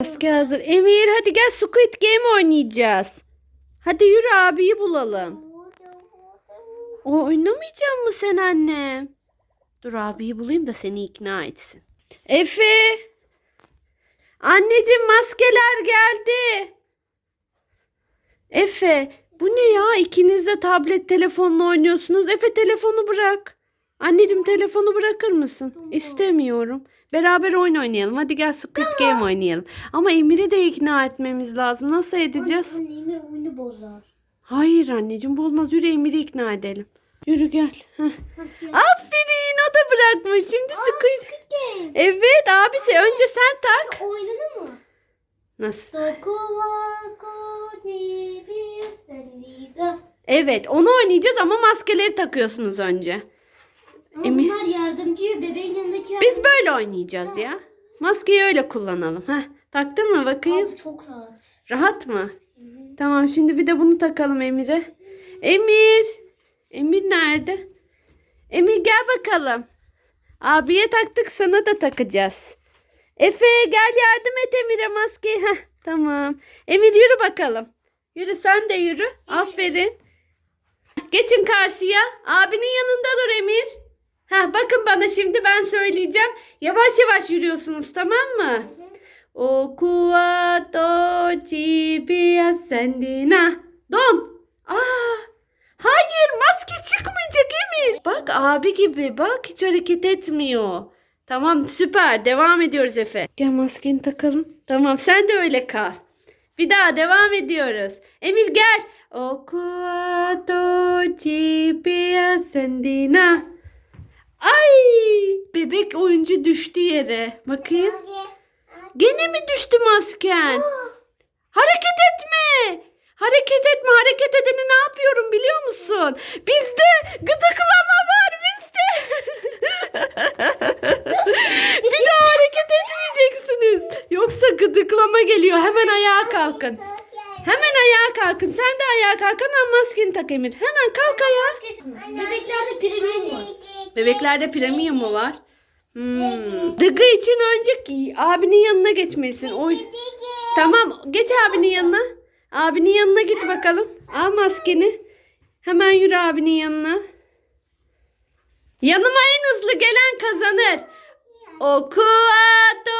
Maske hazır. Emir hadi gel Squid Game oynayacağız. Hadi yürü abiyi bulalım. O oynamayacak mı sen anne? Dur abiyi bulayım da seni ikna etsin. Efe. Anneciğim maskeler geldi. Efe bu ne ya? İkiniz de tablet telefonla oynuyorsunuz. Efe telefonu bırak. Anneciğim telefonu bırakır mısın? İstemiyorum. Beraber oyun oynayalım. Hadi gel Squid Game oynayalım. Ama Emir'i de ikna etmemiz lazım. Nasıl edeceğiz? Anne Emir oyunu bozar. Hayır anneciğim bu olmaz. Yürü Emir'i ikna edelim. Yürü gel. Heh. Aferin o da bırakmış. Şimdi Squid... Squid Game. Evet abisi önce sen tak. Oynadı mı? Nasıl? Evet onu oynayacağız ama maskeleri takıyorsunuz önce. Ama Emir- bunlar yardımcı. Bebeğin yanındaki Biz böyle oynayacağız ya. Maskeyi öyle kullanalım. Heh. Taktın mı bakayım? Abi çok rahat. Rahat mı? Tamam şimdi bir de bunu takalım Emir'e. Emir. Emir nerede? Emir gel bakalım. Abiye taktık sana da takacağız. Efe gel yardım et Emir'e maskeyi. Heh, tamam. Emir yürü bakalım. Yürü sen de yürü. Aferin. Geçin karşıya. Abinin yanında dur Emir. Ha bakın bana şimdi ben söyleyeceğim. Yavaş yavaş yürüyorsunuz tamam mı? Okuato chibia sendina. Don. Aa, hayır maske çıkmayacak Emir. Bak abi gibi bak hiç hareket etmiyor. Tamam süper devam ediyoruz Efe. Gel maskeni takalım. Tamam sen de öyle kal. Bir daha devam ediyoruz. Emir gel. Okuato chibia sendina. Ay bebek oyuncu düştü yere. Bakayım. Gene mi düştü masken? Hareket etme. Hareket etme. Hareket edeni ne yapıyorum biliyor musun? Bizde gıdıklama var bizde. Bir daha hareket etmeyeceksiniz. Yoksa gıdıklama geliyor. Hemen ayağa kalkın. Hemen ayağa kalkın. Sen de ayağa kalk. Hemen maskeni tak Emir. Hemen kalk ayağa. Bebeklerde premium var. Bebeklerde premium mu var? Hmm. Dıgı için önce abinin yanına geçmelisin. Oy. Tamam geç abinin yanına. Abinin yanına git bakalım. Al maskeni. Hemen yürü abinin yanına. Yanıma en hızlı gelen kazanır. Okuato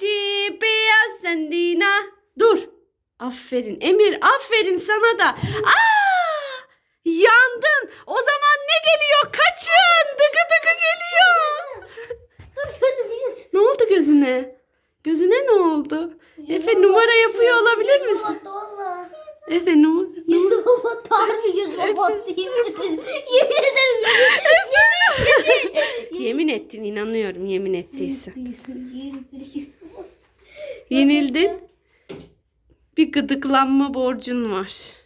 cipia sendina. Dur. Aferin Emir aferin sana da. Aa! Yandın. O zaman ne geliyor? Kaçın. Dıgı dıgı geliyor. Dur sözümüz. Ne oldu gözüne? Gözüne ne oldu? Efe numara yapıyor olabilir misin? Efe numara. Yüz baba tarih yüz baba yemin ederim. Yemin ederim. Yemin ederim. Yemin ettin inanıyorum yemin ettiysen. Yemin. Yenildin. Gıdıklanma borcun var.